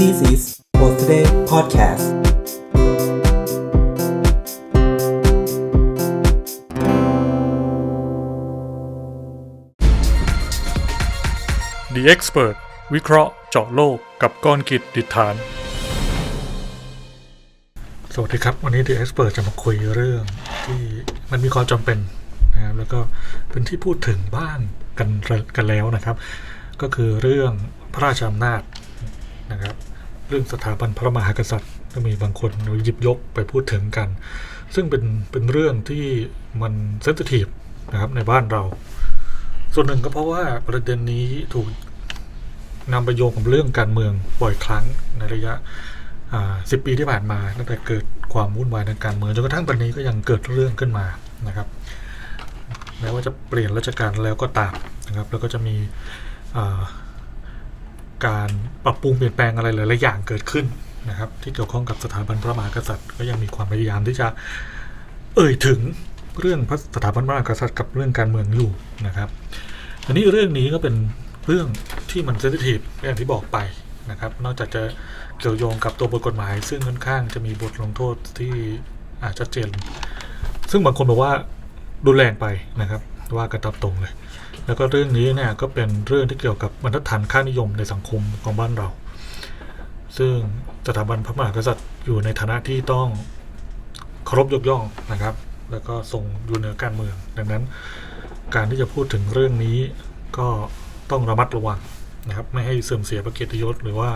This is Birthday Podcast The Expert วิเคราะห์เจาะโลกกับก้อนกิจดิษฐาน สวัสดีครับ วันนี้ The Expert จะมาคุยเรื่องที่มันมีความจำเป็นนะครับแล้วก็เป็นที่พูดถึงบ้างกันกันแล้วนะครับ ก็คือเรื่องพระราชอำนาจ นะครับเรื่องสถาบันพระมหากษัตริย์ก็มีบางคนหยิบยกไปพูดถึงกัน ซึ่งเป็นเป็นเรื่องที่มันเซนซิทีฟนะครับในบ้านเรา ส่วนหนึ่งก็เพราะว่าประเด็นนี้ถูกนำไปโยงกับเรื่องการเมืองบ่อยครั้งในระยะสิบปีที่ผ่านมาตั้งแต่เกิดความวุ่นวายทางการเมืองจนกระทั่งปัจจุบันนี้ก็ยังเกิดเรื่องขึ้นมานะครับแม้ว่าจะเปลี่ยนราชการแล้วก็ตามนะครับ แล้วก็จะมี การปรับปรุงเปลี่ยนแปลงอะไรหลายๆอย่างเกิดขึ้นนะครับ ที่เกี่ยวข้องกับสถาบันพระมหากษัตริย์ ก็ยังมีความพยายามที่จะเอ่ยถึงเรื่องพระสถาบันพระมหากษัตริย์กับเรื่องการเมืองอยู่นะครับ อันนี้เรื่องนี้ก็เป็นเรื่องที่มันเซนซิทีฟอย่างที่บอกไปนะครับ นอกจากจะเกี่ยวโยงกับตัวบทกฎหมาย ซึ่งค่อนข้างจะมีบทลงโทษที่อาจจะเจน ซึ่งบางคนบอกว่ารุนแรงไปนะครับ ว่ากันตามตรงเลย แล้วก็เรื่องนี้เนี่ยก็เป็นเรื่องที่เกี่ยวกับบรรทัดฐานค่านิยมในสังคมของบ้านเรา ซึ่งสถาบันพระมหากษัตริย์อยู่ในฐานะที่ต้องเคารพยกย่องนะครับ แล้วก็ทรงอยู่เหนือการเมือง ดังนั้นการที่จะพูดถึงเรื่องนี้ก็ต้องระมัดระวังนะครับ ไม่ให้เสื่อมเสียประเกียรติยศหรือว่า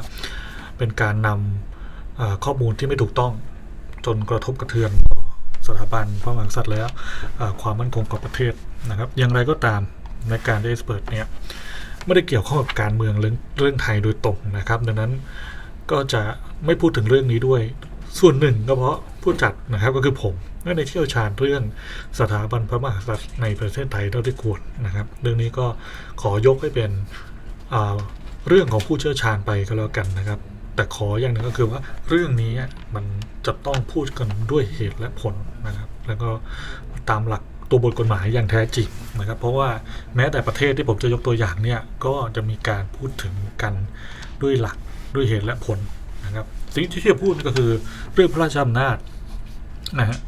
เป็นการนำข้อมูลที่ไม่ถูกต้องจนกระทบกระเทือน สถาบันพระมหากษัตริย์แล้วความมั่นคงของประเทศนะครับ อย่างไรก็ตามในการได้เปิดเนี่ยไม่ได้เกี่ยวข้องกับการเมืองเรื่องเรื่องไทยโดยตรงนะครับ ดังนั้นก็จะไม่พูดถึงเรื่องนี้ด้วย ส่วนหนึ่งก็เพราะผู้จัดนะครับก็คือผมไม่ได้เชี่ยวชาญเรื่องสถาบันพระมหากษัตริย์ในประเทศไทยเท่าที่ควรนะครับ เรื่องนี้ก็ขอยกให้เป็นเรื่องของผู้เชี่ยวชาญไปก็แล้วกันนะครับ แต่ขออย่างหนึ่งก็คือว่าเรื่องนี้มันจะต้องพูดกันด้วยเหตุและผลนะครับ แล้วก็ตามหลักตัวบทกฎหมายอย่างแท้จริงนะครับ เพราะว่าแม้แต่ประเทศที่ผมจะยกตัวอย่างเนี่ยก็จะมีการพูดถึงกันด้วยหลักด้วยเหตุและผลนะครับ สิ่งที่จะพูดก็คือเรื่องพระราชอำนาจนะฮะ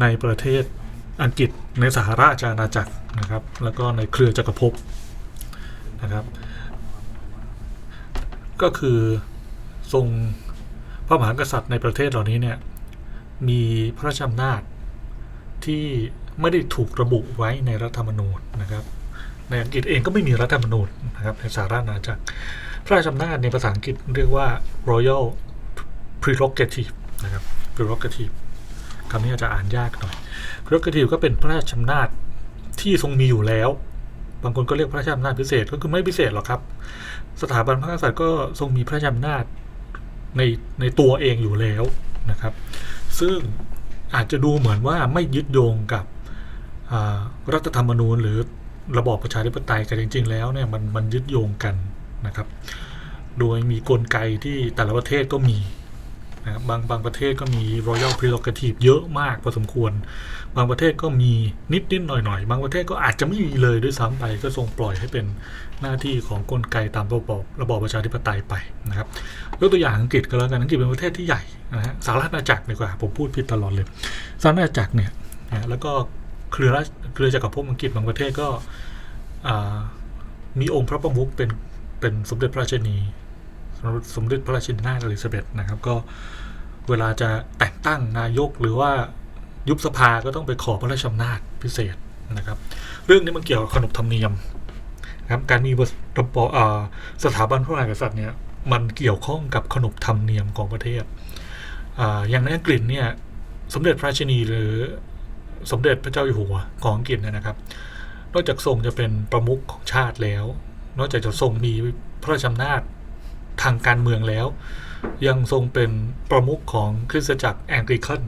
ในประเทศอังกฤษในสหราชอาณาจักรนะครับ แล้วก็ในเครือจักรภพนะครับ ก็คือ ทรงพระมหากษัตริย์ในประเทศเหล่านี้เนี่ยมีพระราชอำนาจที่ไม่ได้ถูกระบุไว้ในรัฐธรรมนูญนะครับ ในอังกฤษเองก็ไม่มีรัฐธรรมนูญนะครับในสหราชอาณาจักรพระราชอำนาจในภาษาอังกฤษเรียกว่า royal prerogative นะครับ prerogative คำนี้อาจจะอ่านยากหน่อย prerogative ก็เป็นพระราชอำนาจที่ทรงมีอยู่แล้ว บางคนก็เรียกพระราชอำนาจพิเศษก็คือไม่พิเศษหรอกครับ สถาบันพระกษัตริย์ก็ทรงมีพระราชอำนาจ ในในตัวเองอยู่แล้วนะครับ ซึ่งอาจจะดูเหมือนว่าไม่ยึดโยงกับรัฐธรรมนูญ หรือระบอบประชาธิปไตยแต่จริง ๆ แล้วเนี่ยมันมันยึดโยงกันนะครับ โดยมีกลไกที่แต่ละประเทศก็มี นะบางบางประเทศก็มี royal prerogative เยอะมากพอสมควร บางประเทศก็มีนิดนิดหน่อยหน่อยบางประเทศก็อาจจะไม่มีเลยด้วยซ้ำไป ก็ทรงปล่อยให้เป็นหน้าที่ของกลไกตามระบอบระบอบประชาธิปไตยไปนะครับยกตัวอย่างอังกฤษก็แล้วกันอังกฤษเป็นประเทศที่ใหญ่นะฮะสหรัฐอาณาจักรดีกว่าผมพูดผิดตลอดเลยสหรัฐอาณาจักรเนี่ยนะแล้วก็เครือเครือจักรภพอังกฤษบางประเทศก็มีองค์พระประมุขเป็นเป็นสมเด็จพระราชินี สมเด็จพระราชินีนาถอลิซาเบธนะครับก็เวลาจะแต่งตั้งนายกหรือว่ายุบสภาก็ต้องไปขอพระราชอำนาจพิเศษนะครับ เรื่องนี้มันเกี่ยวกับขนบธรรมเนียมนะครับการมีสถาบันพระมหากษัตริย์เนี่ยมันเกี่ยวข้องกับขนบธรรมเนียมของประเทศออย่างในอังกฤษเนี่ยสมเด็จพระราชินีหรือสมเด็จพระเจ้าอยู่หัวของอังกฤษนะครับ นอกจากทรงจะเป็นประมุขของชาติแล้ว นอกจากจะทรงมีพระราชอำนาจ ทางการเมืองแล้ว ยังทรงเป็นประมุขของคริสตจักรแองกลิกัน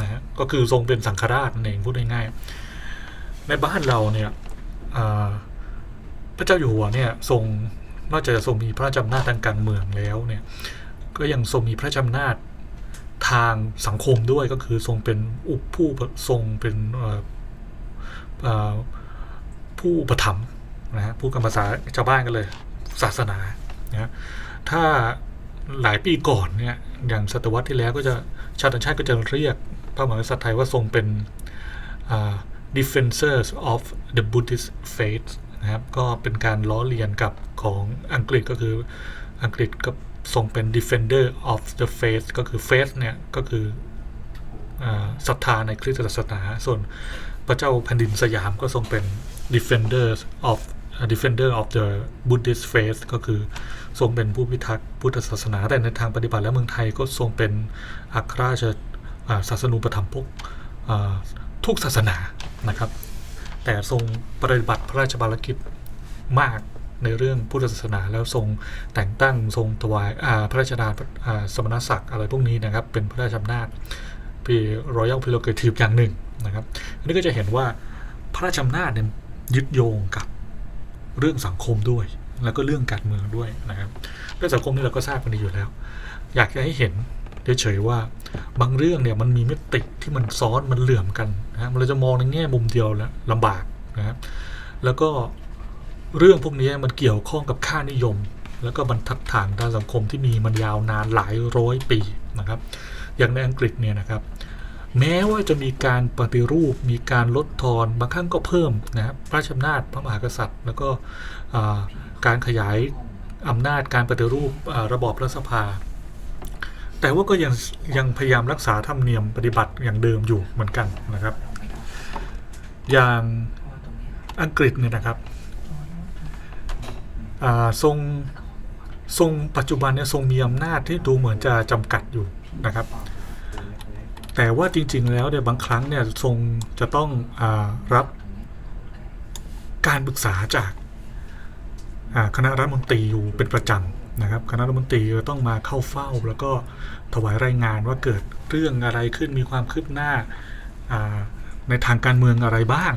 นะฮะก็คือทรงเป็นสังฆราชนั่นเองพูดง่ายๆในบ้านเราเนี่ยพระเจ้าอยู่หัวเนี่ยทรงนอกจากจะทรงมีพระราชอำนาจทางการเมืองแล้วเนี่ยก็ยังทรงมีพระราชอำนาจทางสังคมด้วยก็คือทรงเป็นอุปผู้ทรงเป็นผู้อุปถัมนะฮะผู้กำภาษาชาวบ้านกันเลย ศาสนานะ ถ้าหลายปีก่อนเนี่ยอย่างศตวรรษที่แล้วก็จะชาวต่างชาติก็จะเรียกพระมหากษัตริย์ไทยว่าทรงเป็น defenders of the Buddhist faith นะครับก็เป็นการล้อเลียนกับของอังกฤษก็คืออังกฤษก็ทรงเป็น defender of the faith ก็คือ faith เนี่ยก็คือศรัทธาในคริสตศาสนา ส่วนพระเจ้าแผ่นดินสยามก็ทรงเป็น defenders of defender of the Buddhist faith ก็คือทรงเป็นผู้พิทักษ์พุทธศาสนา แต่ในทางปฏิบัติแล้วเมืองไทยก็ทรงเป็นอัครราชศาสนูปถัมภกอ่าทุกศาสนานะครับ แต่ทรงปฏิบัติพระราชภารกิจมากในเรื่องพุทธศาสนาแล้วทรงแต่งตั้งทรงถวายาพระราชทานสมณศักดิ์อะไรพวกนี้นะครับ เป็นพระราชอำนาจปีรอยัลพิโลเกทีฟอย่างหนึ่งนะครับ อันนี้ก็จะเห็นว่าพระราชอำนาจเนี่ยยึดโยงกับ เรื่องสังคมด้วย แล้วก็เรื่องการเมืองด้วยนะครับเรื่องสังคมนี่เราก็ทราบกันดีอยู่แล้ว อยากจะให้เห็นเฉยๆว่าบางเรื่องเนี่ยมันมีมิติที่มันซ้อนมันเหลื่อมกันนะฮะเราจะมองในแง่มุมเดียวแล้วลำบากนะครับแล้วก็เรื่องพวกนี้มันเกี่ยวข้องกับค่านิยม แล้วก็บรรทัดฐานทางสังคมที่มีมันยาวนานหลายร้อยปีนะครับ อย่างในอังกฤษเนี่ยนะครับ แม้ว่าจะมีการปฏิรูป มีการลดทอนบางครั้งก็เพิ่มนะครับพระราชอำนาจพระมหากษัตริย์ แล้วก็การขยายอำนาจการปฏิรูประบอบรัฐสภา แต่ว่าก็ยังยังพยายามรักษาธรรมเนียมปฏิบัติอย่างเดิมอยู่เหมือนกันนะครับ อย่างอังกฤษเนี่ยนะครับทรงทรงปัจจุบันเนี่ยทรงมีอำนาจที่ดูเหมือนจะจำกัดอยู่นะครับ แต่ว่าจริง ๆ แล้วเนี่ยบางครั้งเนี่ยทรงจะต้องอรับการปรึกษาจากคณะรัฐมนตรีอยู่เป็นประจำนะครับ คณะรัฐมนตรีก็ต้องมาเข้าเฝ้า แล้วก็ถวายรายงานว่าเกิดเรื่องอะไรขึ้นมีความคืบหน้าในทางการเมืองอะไรบ้าง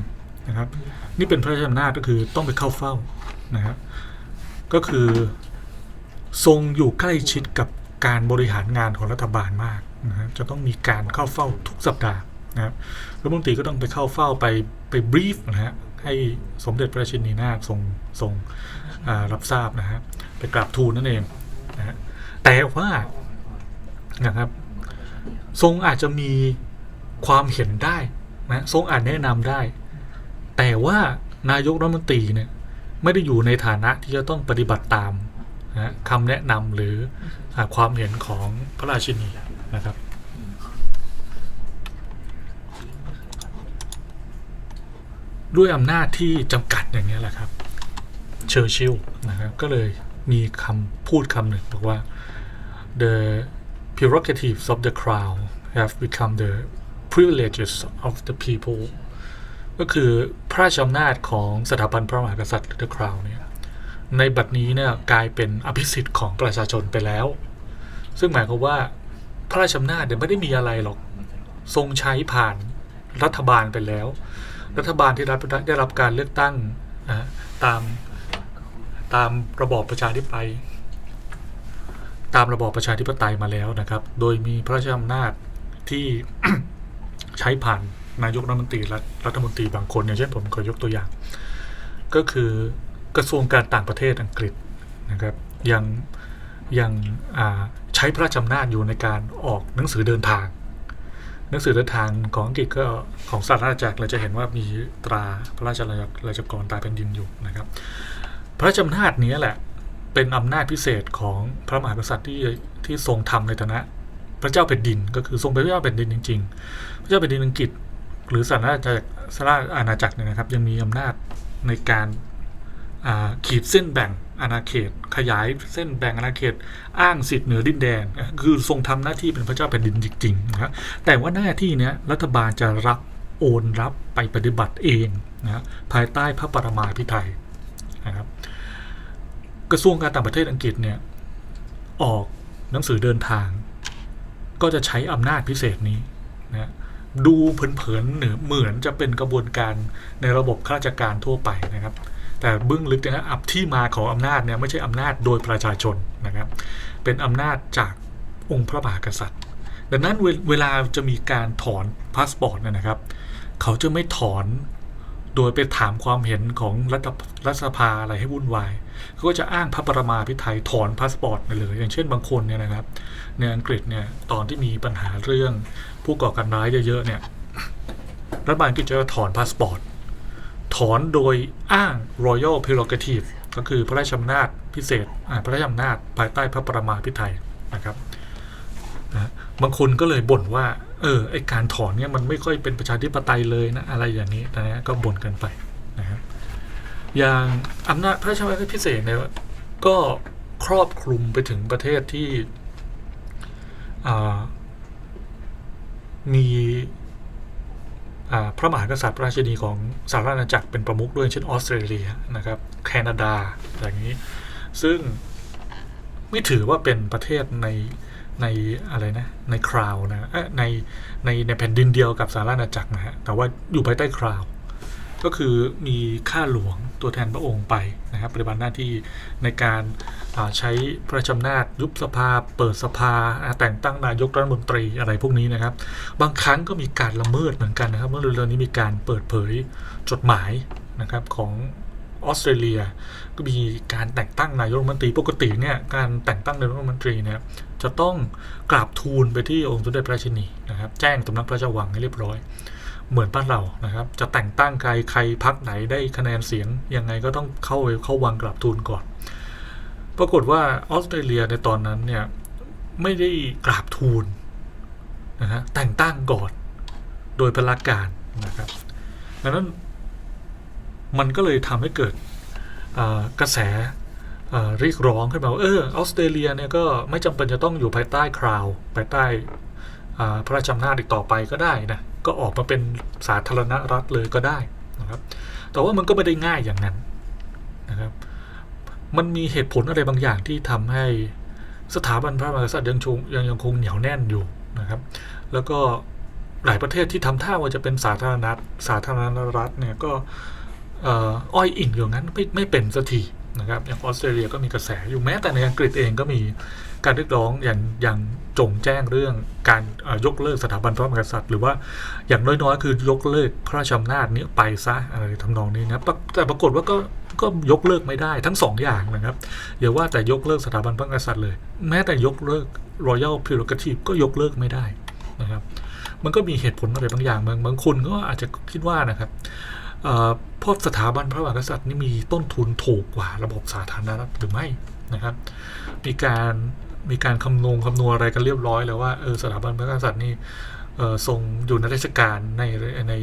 นะครับ นี่เป็นพระราชอำนาจก็คือต้องไปเข้าเฝ้านะครับก็คือทรงอยู่ใกล้ชิดกับการบริหารงานของรัฐบาลมาก นะฮะจะต้องมีการเข้าเฝ้าทุกสัปดาห์นะครับรัฐมนตรีก็ต้องไปเข้าเฝ้าไปไปบรีฟนะฮะให้สมเด็จพระราชินีนาถทรงทรงรับทราบนะฮะไปกราบทูลนั่นเองนะฮะแต่ว่านะครับ ทรงอาจจะมีความเห็นได้นะทรงอาจแนะนำได้ แต่ว่านายกรัฐมนตรีเนี่ยไม่ได้อยู่ในฐานะที่จะต้องปฏิบัติตามนะคำแนะนำหรือความเห็นของพระราชินีนะครับ ด้วยอำนาจที่จำกัดอย่างนี้แหละครับ เชอร์ชิลนะครับก็เลยมีคำพูดคำหนึ่งบอกว่า the prerogatives of the crown have become the privileges of the people ก็คือพระราชอำนาจของสถาบันพระมหากษัตริย์หรือ the crown เนี่ยในบัดนี้เนี่ยกลายเป็นอภิสิทธิ์ของประชาชนไปแล้ว ซึ่งหมายความว่าพระราชอำนาจเนี่ยไม่ได้มีอะไรหรอก ทรงใช้ผ่านรัฐบาลไปแล้ว รัฐบาลที่รับได้รับการเลือกตั้งนะตามตามระบอบประชาธิปไตยตามระบอบประชาธิปไตยมาแล้วนะครับ โดยมีพระราชอำนาจที่ใช้ผ่านนายกรัฐมนตรีและรัฐมนตรีบางคนอย่างเช่นผมขอยกตัวอย่าง ก็คือกระทรวงการต่างประเทศอังกฤษนะครับยังยังใช้พระราชอำนาจอยู่ในการออกหนังสือเดินทาง หนังสือเดินทางของอังกฤษก็ของสหราชอาณาจักรเราจะเห็นว่ามีตราพระราชราชกรตาแผ่นดินอยู่นะครับ พระราชอำนาจนี้แหละเป็นอำนาจพิเศษของพระมหากษัตริย์ที่ที่ทรงทำในฐานะพระเจ้าแผ่นดิน ก็คือทรงเป็นพระเจ้าแผ่นดินจริง ๆ พระเจ้าแผ่นดินอังกฤษ หรือสหราชอาณาจักรสหราชอาณาจักรเนี่ยนะครับ ยังมีอำนาจในการขีดเส้นแบ่ง อาณาเขต ขยายเส้นแบ่งอาณาเขต อ้างสิทธิ์เหนือดินแดน คือทรงทำหน้าที่เป็นพระเจ้าแผ่นดินจริงๆนะแต่ว่าหน้าที่เนี้ยรัฐบาลจะรับโอนรับไปปฏิบัติเองนะภายใต้พระปรมาภิไธยนะครับกระทรวงการต่างประเทศอังกฤษเนี่ยออกหนังสือเดินทาง ก็จะใช้อำนาจพิเศษนี้นะดูเผินๆเหนือเหมือนจะเป็นกระบวนการในระบบข้าราชการทั่วไปนะครับ แต่เบื้องลึกเนี่ยนะอับที่มาของอำนาจเนี่ยไม่ใช่อำนาจโดยประชาชนนะครับ เป็นอำนาจจากองค์พระมหากษัตริย์ ดังนั้นเวเวลาจะมีการถอนพาสปอร์ตเนยนะครับ เขาจะไม่ถอนโดยไปถามความเห็นของรัฐรัฐสภาอะไรให้วุ่นวายเขาก็จะอ้างพระประมาพิไทยถอนพาสปอร์ตไปเลย อย่างเช่นบางคนเนี่ยนะครับ ในอังกฤษเนี่ยตอนที่มีปัญหาเรื่องผู้ก่อการร้ายเยอะๆเนี่ยรัฐบาลกฤษจะถอนพาสปอร์ต ถอนโดยอ้าง royal prerogative ก็คือพระราชอำนาจพิเศษพระราชอำนาจภายใต้พระประมาพิไทยนะครับนะบางคนก็เลยบ่นว่า เออไอการถอนเนี่ยมันไม่ค่อยเป็นประชาธิปไตยเลยนะ อะไรอย่างนี้นะฮะก็บ่นกันไปนะครับอย่างอำนาจพระราชอำนาจพิเศษเนี่ยก็ครอบคลุมไปถึงประเทศที่มี พระมหากษัตริย์ราชินีของสหราชอาณาจักรเป็นประมุขด้วยเช่นออสเตรเลียนะครับแคนาดาอย่างนี้ ซึ่งไม่ถือว่าเป็นประเทศในในอะไรนะในคราวนะเอ้ยในในในแผ่นดินเดียวกับสหราชอาณาจักรนะฮะแต่ว่าอยู่ภายใต้คราว ก็คือมีข้าหลวงตัวแทนพระองค์ไปนะครับปฏิบัติหน้าที่ในการใช้พระราชอำนาจยุบสภา เปิดสภาแต่งตั้งนายกรัฐมนตรีอะไรพวกนี้นะครับ บางครั้งก็มีการละเมิดเหมือนกันนะครับเมื่อเร็วๆนี้มีการเปิดเผยจดหมายนะครับของออสเตรเลียก็มีการแต่งตั้งนายกรัฐมนตรีปกติเนี่ยการแต่งตั้งนายกรัฐมนตรีเนี่ยจะต้องกราบทูลไปที่องค์สมเด็จพระชินีนะครับแจ้งสำนักพระราชวังให้เรียบร้อย เหมือนบ้านเรานะครับ จะแต่งตั้งใครใครพักไหนได้คะแนนเสียง ยังไงก็ต้องเข้าไปเข้าวังกราบทูลก่อน ปรากฏว่าออสเตรเลียในตอนนั้นเนี่ยไม่ได้กราบทูลนะฮะแต่งตั้งก่อนโดยพลการนะครับดังนั้นมันก็เลยทำให้เกิดกระแสเรียกร้องขึ้นมาว่าเออออสเตรเลียเนี่ยก็ไม่จำเป็นจะต้องอยู่ภายใต้คราวภายใต้พระราชอำนาจอีกต่อไปก็ได้นะ ก็ออกมาเป็นสาธารณรัฐเลยก็ได้นะครับ แต่ว่ามันก็ไม่ได้ง่ายอย่างนั้นนะครับ มันมีเหตุผลอะไรบางอย่างที่ทำให้สถาบันพระมหากษัตริย์ยังคงยังยังคงเหนียวแน่นอยู่นะครับ แล้วก็หลายประเทศที่ทำท่าว่าจะเป็นสาธารณรัฐสาธารณรัฐเนี่ยก็อ้อยอิงอยู่งั้นไม่ไม่เป็นสักทีนะครับอย่างออสเตรเลียก็มีกระแสอยู่แม้แต่ในอังกฤษเองก็มีการเรียกร้องอย่างอย่าง จงแจ้งเรื่องการยกเลิกสถาบันพระมหากษัตริย์ หรือว่าอย่างน้อยๆ คือยกเลิกพระราชอำนาจนี้ไปซะอะไรทำนองนี้นะปรแต่ปรากฏว่าก็ก็ยกเลิกไม่ได้ทั้งสองอย่างนะครับอย่าว่าแต่ยกเลิกสถาบันพระมหากษัตริย์เลย แม้แต่ยกเลิก Royal Prerogative ก็ยกเลิกไม่ได้นะครับ มันก็มีเหตุผลอะไรบางอย่างบางบางคนก็อาจจะคิดว่านะครับเอ่อเพราะสถาบันพระมหากษัตริย์นี่มีต้นทุนถูกกว่าระบบสาธารณรัฐหรือไม่นะครับ มีการ มีการคำนวณคำนวณอะไรกันเรียบร้อยแล้วว่าเออสถาบันพระมหากษัตริย์นี่เออทรงอยู่ในราชการในใน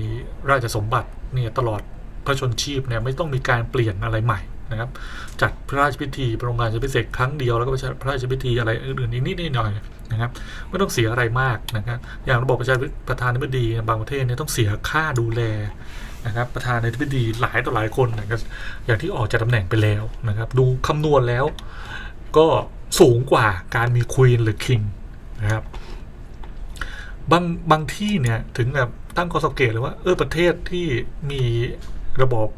ราชสมบัติเนี่ยตลอดพระชนชีพเนี่ยไม่ต้องมีการเปลี่ยนอะไรใหม่นะครับ จัดพระราชพิธีพระองค์การจะพิเศษครั้งเดียวแล้วก็พระราชพิธีอะไรอื่นๆอีกนิดๆหน่อยๆนะครับไม่ต้องเสียอะไรมากนะครับอย่างระบบประชาประธานาธิบดีบางประเทศเนี่ยต้องเสียค่าดูแลนะครับประธานาธิบดีหลายต่อหลายคนนะครับอย่างที่ออกจากตำแหน่งไปแล้วนะครับ ดูคำนวณแล้วก็ สูงกว่าการมีควีนหรือคิงนะครับ บางบางที่เนี่ยถึงแบบตั้งข้อสังเกตเลยว่าเออประเทศที่มีระบบ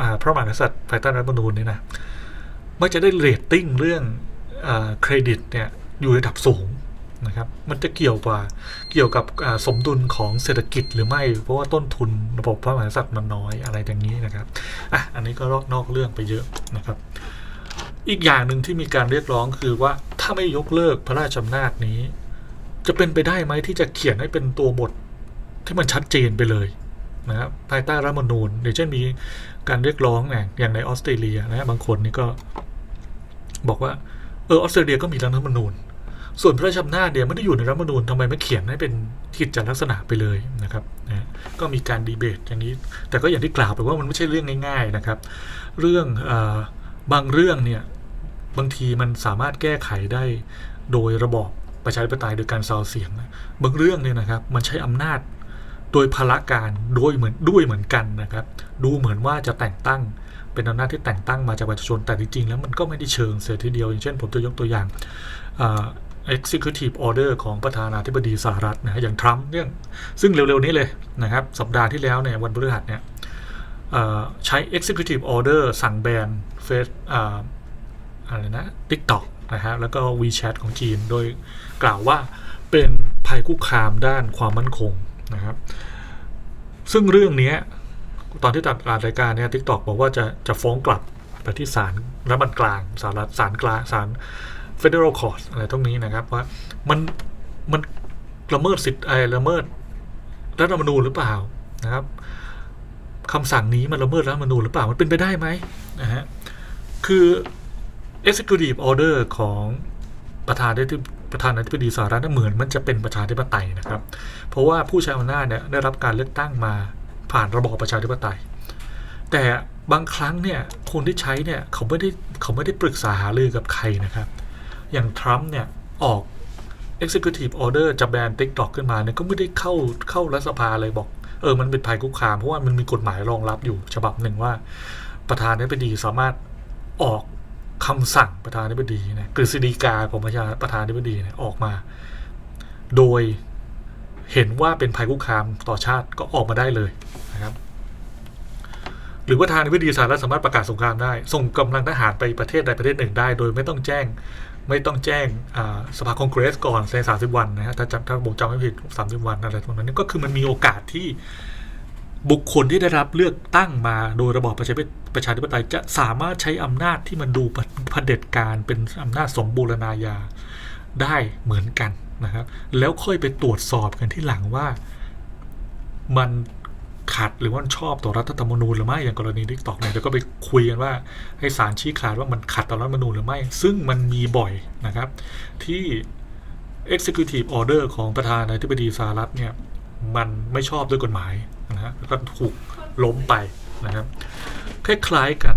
อ่าพระมหากษัตริย์ภายใต้รัฐธรรมนูญเนี่ยนะมักจะได้เรตติ้งเรื่องเครดิตเนี่ยอยู่ระดับสูงนะครับ มันจะเกี่ยวกว่าเกี่ยวกับสมดุลของเศรษฐกิจหรือไม่ เพราะว่าต้นทุนระบบพระมหากษัตริย์มันน้อยอะไรอย่างนี้นะครับอะอันนี้ก็นอกเรื่องไปเยอะนะครับ อีกอย่างหนึ่งที่มีการเรียกร้องคือว่าถ้าไม่ยกเลิกพระราชอำนาจนี้ จะเป็นไปได้ไหมที่จะเขียนให้เป็นตัวบทที่มันชัดเจนไปเลยนะครับภายใต้รัฐธรรมนูญอย่างเช่นมีการเรียกร้องเนี่ยอย่างในออสเตรเลียนะบางคนนี่ก็ บอกว่าเออออสเตรเลียก็มีรัฐธรรมนูญ ส่วนพระราชอำนาจเนี่ยไม่ได้อยู่ในรัฐธรรมนูญทำไมไม่เขียนให้เป็นกิจลักษณะไปเลยนะครับนะก็มีการดีเบตอย่างนี้ แต่ก็อย่างที่กล่าวไปว่ามันไม่ใช่เรื่องง่าย ๆนะครับ เรื่องออ บางเรื่องเนี่ยบางทีมันสามารถแก้ไขได้โดยระบอบประชาธิปไตยโดยการซาวเสียงนะบางเรื่องเนี่ยนะครับมันใช้อำนาจโดยพละการโดยเหมือนด้วยเหมือนกันนะครับ ดูเหมือนว่าจะแต่งตั้งเป็นอำนาจที่แต่งตั้งมาจากประชาชนแต่จริงๆแล้วมันก็ไม่ได้เชิงเสียทีเดียว อย่างเช่นผมจะยกตัวอย่างอ่า executive order ของประธานาธิบดีสหรัฐนะฮะอย่างทรัมป์เนี่ยซึ่งเร็วๆนี้เลยนะครับ สัปดาห์ที่แล้วเนี่ยวันพฤหัสเนี่ย ใช้ executive order สั่งแบนเฟซอะไรนะ TikTok นะฮะแล้วก็ WeChat ของจีน โดยกล่าวว่าเป็นภัยคุกคามด้านความมั่นคงนะครับ ซึ่งเรื่องนี้ตอนที่ตัดรายการเนี่ยทิกตอกบอกว่าจะจะฟ้องกลับไปที่ศาลรัฐบัลกลางศาลรัฐศาลกลางศาล Federal Court อะไรตรงนี้นะครับว่ามันมันละเมิดสิทธิ์ไอ้ละเมิดรัฐธรรมนูญหรือเปล่านะครับ คำสั่งนี้มันละเมิดรัฐธรรมนูญหรือเปล่ามันเป็นไปได้ไหมนะฮะคือ executive order ของประธานาธิบประธานาธิบดีสหรัฐน่ะเหมือนมันจะเป็นประชาธิปไตยนะครับ เพราะว่าผู้ใช้อำนาจเนี่ยได้รับการเลือกตั้งมาผ่านระบอบประชาธิปไตย แต่บางครั้งเนี่ยคนที่ใช้เนี่ยเขาไม่ได้เขาไม่ได้ปรึกษาหารือกับใครนะครับ อย่างทรัมป์เนี่ยออก Executive Order จะแบน TikTok ขึ้นมาเนี่ยก็ไม่ได้เข้าเข้ารัฐสภาเลยบอก เออมันเป็นภัยคุกคามเพราะว่ามันมีกฎหมายรองรับอยู่ฉบับหนึ่งว่า ประธานาธิบดีสามารถออกคำสั่งประธานาธิบดีนะกฤษฎีกาของประชาประธานาธิบดีเนี่ยออกมา โดยเห็นว่าเป็นภัยคุกคามต่อชาติก็ออกมาได้เลยนะครับ หรือว่าทางวิดีสหรัฐสามารถประกาศสงครามได้ ส่งกำลังทหารไปประเทศใดประเทศหนึ่งได้ โดยไม่ต้องแจ้ง ไม่ต้องแจ้งสภาคองเกรสก่อนในสามสิบวันนะฮะถ้าจำถ้าผมจำไม่ผิดสามสิบวันอะไรตรงนั้นนี่ก็คือมันมีโอกาสที่บุคคลที่ได้รับเลือกตั้งมาโดยระบอบประชาปประชาธิปไตยจะสามารถใช้อำนาจที่มันดูเผด็จการเป็นอำนาจสมบูรณาญาได้เหมือนกันนะครับ แล้วค่อยไปตรวจสอบกันที่หลังว่ามัน ขัดหรือว่าชอบต่อรัฐธรรมนูญหรือไม่อย่างกรณีทิกตอกเนี่ยเดี๋ยวก็ไปคุยกันว่าให้ศาลชี้ขาดว่ามันขัดต่อรัฐธรรมนูญหรือไม่ ซึ่งมันมีบ่อยนะครับ ที่ Executive Order ของประธานาธิบดีสหรัฐเนี่ยมันไม่ชอบด้วยกฎหมายนะฮะแล้วก็ถูกล้มไปนะครับคล้ายๆกัน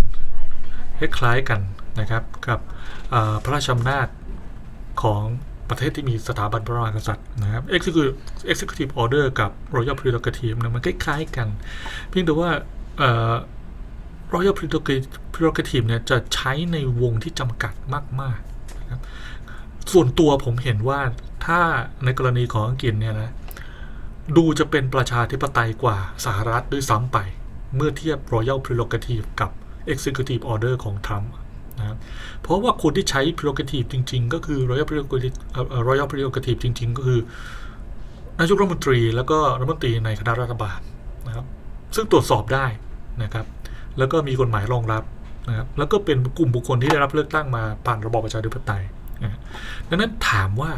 คล้ายๆกันนะครับกับพระราชอำนาจของ ประเทศที่มีสถาบันพระมหากษัตริย์นะครับ Executive Executive Order กับ Royal Prerogative เนี่ยมันคล้ายๆกัน เพียงแต่ว่าเอ่อ Royal Prerogative เนี่ยจะใช้ในวงที่จำกัดมากๆนะครับส่วนตัวผมเห็นว่าถ้าในกรณีของอังกฤษเนี่ยนะดูจะเป็นประชาธิปไตยกว่าสหรัฐด้วยซ้ำไป เมื่อเทียบ Royal Prerogative กับ Executive Order ของทรัมป์ นะครับเพราะว่าคนที่ใช้ prerogative จริง ๆ ก็คือ royal prerogative เอ่อ royal prerogative จริง ๆ ก็คือนายกรัฐมนตรีแล้วก็รัฐมนตรีในคณะรัฐบาลนะครับ ซึ่งตรวจสอบได้นะครับ แล้วก็มีกฎหมายรองรับนะครับแล้วก็เป็นกลุ่มบุคคลที่ได้รับเลือกตั้งมาผ่านระบอบประชาธิปไตยนะฮะดังนั้นถามว่า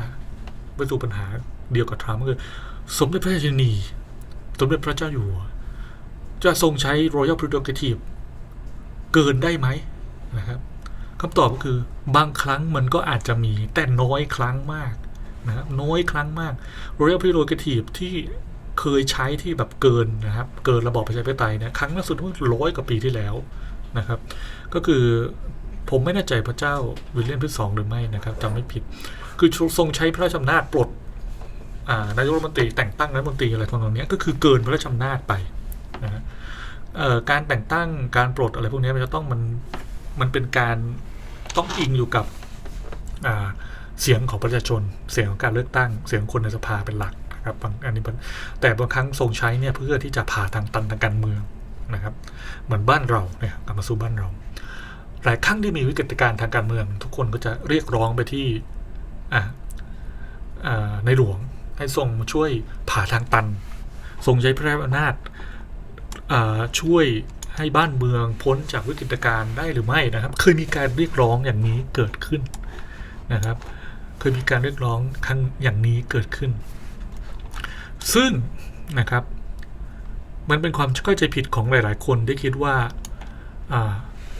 ไปสู่ปัญหาเดียวกับทรัมป์ก็คือ สมเด็จพระราชินี สมเด็จพระเจ้าอยู่หัวจะทรงใช้ royal prerogative เกินได้ไหมนะครับ คำตอบก็คือบางครั้งมันก็อาจจะมีแต่น้อยครั้งมากนะครับน้อยครั้งมาก Royal Prerogative ที่เคยใช้ที่แบบเกินนะครับ เกินระบอบประชาธิปไตยเนี่ยครั้งล่าสุดเมื่อร้อยกว่าปีที่แล้วนะครับ ก็คือผมไม่แน่ใจพระเจ้าวิลเลียมที่สองหรือไม่นะครับจำไม่ผิด คือทรงใช้พระราชอำนาจปลดนายกรัฐมนตรีแต่งตั้งรัฐมนตรีอะไรทำนองเนี้ยก็คือเกินพระราชอำนาจไปนะการแต่งตั้งการปลดอะไรพวกนี้มันจะต้องมันมันเป็นการ ต้องอิงอยู่กับเสียงของประชาชน เสียงของการเลือกตั้ง เสียงคนในสภาเป็นหลักนะครับบางอันนี้เป็นแต่บางครั้งทรงใช้เนี่ยเพื่อที่จะผ่าทางตันทางการเมืองนะครับ เหมือนบ้านเราเนี่ยกลับมาสู่บ้านเราหลายครั้งที่มีวิกฤตการณ์ทางการเมือง ทุกคนก็จะเรียกร้องไปที่ในหลวงให้ทรงช่วยผ่าทางตัน ทรงใช้พระราชอำนาจช่วย ให้บ้านเมืองพ้นจากวิกฤตการณ์ได้หรือไม่นะครับ เคยมีการเรียกร้องอย่างนี้เกิดขึ้นนะครับ เคยมีการเรียกร้องครั้งอย่างนี้เกิดขึ้น ซึ่งนะครับ มันเป็นความเข้าใจผิดของหลาย ๆ คนที่คิดว่า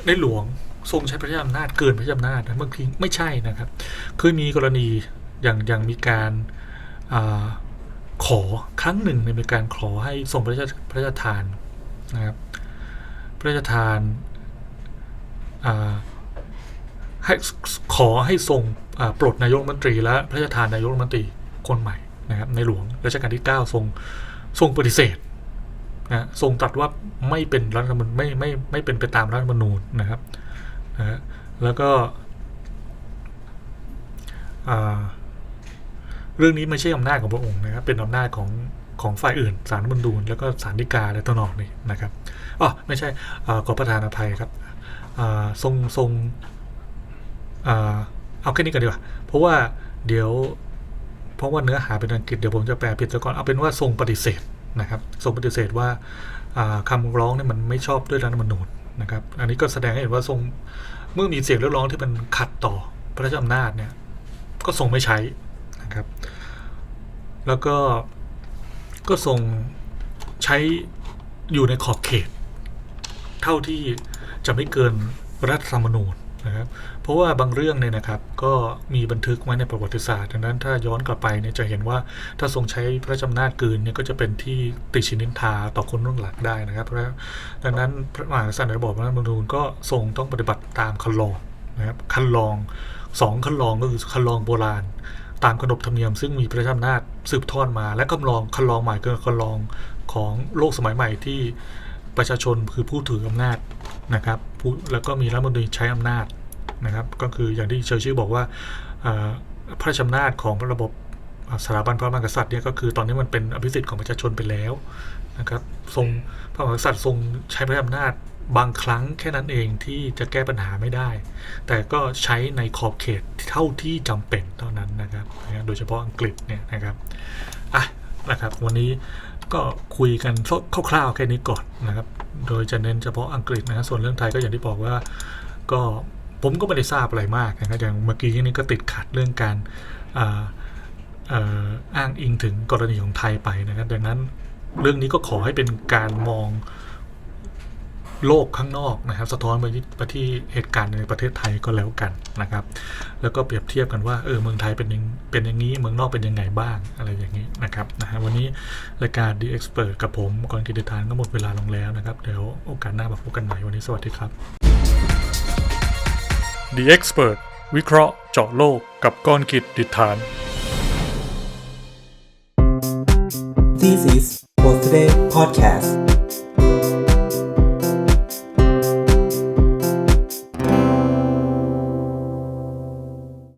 ในหลวงทรงใช้พระราชอำนาจเกินพระราชอำนาจนะบางทีไม่ใช่นะครับ เคยมีกรณีอย่างอย่างมีการอขอครั้งหนึ่งในการขอให้ทรงพระราชพระราชทานนะครับ ระราชทานาให้ขอให้ทรงปลดนายกรัฐมนตรี และพระราชทานนายกรัฐมนตรีคนใหม่นะครับในหลวงรัชกาลที่ 9 ทรงทรงปฏิเสธนะทรงตรัสว่าไม่เป็นรัฐธรรมนูญไม่ไม่ไม่เป็นไปตามรัฐธรรมนูญนะครับนะแล้วก็เรื่องนี้ไม่ใช่อำนาจของพระองค์นะครับเป็นอำนาจของของฝ่ายอื่นศารมนูญแล้วก็ศาลฎีกาและตนองนี่นะครับ อ๋อไม่ใช่ขอประทานอภัยครับอ่าทรงทรงเอาแค่นี้กันดีกว่า เพราะว่าเดี๋ยว เพราะว่าเนื้อหาเป็นอังกฤษเดี๋ยวผมจะแปลผิดซะก่อน เอาเป็นว่าทรงปฏิเสธนะครับ ทรงปฏิเสธว่าอ่าคำร้องเนี่ยมันไม่ชอบด้วยรัฐธรรมนูญนะครับ อันนี้ก็แสดงให้เห็นว่าทรงเมื่อมีเสียงเรียกร้องที่มันขัดต่อพระราชอำนาจเนี่ย ก็ทรงไม่ใช้นะครับ แล้วก็ก็ทรงใช้อยู่ในขอบเขต เท่าที่จะไม่เกินรัฐธรรมนูญนะครับเพราะว่าบางเรื่องเนี่ยนะครับก็มีบันทึกไว้ในประวัติศาสตร์ดังนั้นถ้าย้อนกลับไปเนี่ยจะเห็นว่าถ้าทรงใช้พระราชอำนาจเกินเนี่ยก็จะเป็นที่ติชินินทาต่อคนรุ่นหลังได้นะครับเพราะดังนั้นพระมหากษัตริย์ในระบอบรัฐธรรมนูญก็ทรงต้องปฏิบัติตามคันลองนะครับคันลองสองคันลองก็คือคันลองโบราณ ตามขนบธรรมเนียม ซึ่งมีพระราชอำนาจสืบทอดมา และคำลองคันลองใหม่คือคันลองของโลกสมัยใหม่ที่ ประชาชนคือผู้ถืออำนาจนะครับแล้วก็มีรัฐมนตรีใช้อำนาจนะครับ ก็คืออย่างที่เชอร์ชิลบอกว่าพระราชอำนาจของระบบสถาบันพระมหากษัตริย์เนี่ยก็คือตอนนี้มันเป็นอภิสิทธิ์ของประชาชนไปแล้วนะครับทรงพระมหากษัตริย์ทรงใช้พระอำนาจบางครั้งแค่นั้นเองที่จะแก้ปัญหาไม่ได้ แต่ก็ใช้ในขอบเขตเท่าที่จำเป็นเท่านั้นนะครับ โดยเฉพาะอังกฤษเนี่ยนะครับอะนะครับ วันนี้ ก็คุยกันคร่าวๆแค่นี้ก่อนนะครับ โดยจะเน้นเฉพาะอังกฤษนะฮะส่วนเรื่องไทยก็อย่างที่บอกว่าก็ผมก็ไม่ได้ทราบอะไรมากนะครับอย่างเมื่อกี้นี้ก็ติดขัดเรื่องการออ้างอิงถึงกรณีของไทยไปนะครับ ดังนั้นเรื่องนี้ก็ขอให้เป็นการมอง โลกข้างนอกนะครับ สะท้อนไปที่ไปที่เหตุการณ์ในประเทศไทยก็แล้วกันนะครับ แล้วก็เปรียบเทียบกันว่าเออเมืองไทยเป็นยังเป็นอย่างนี้ เมืองนอกเป็นยังไงบ้างอะไรอย่างนี้นะครับนะฮะวันนี้รายการ The Expert กับผมกรกิติธานก็หมดเวลาลงแล้วนะครับเดี๋ยวโอกาสหน้ามาพบกันใหม่วันนี้สวัสดีครับ The Expert วิเคราะห์เจาะโลกกับกรกิติธาน This is Post Today Podcast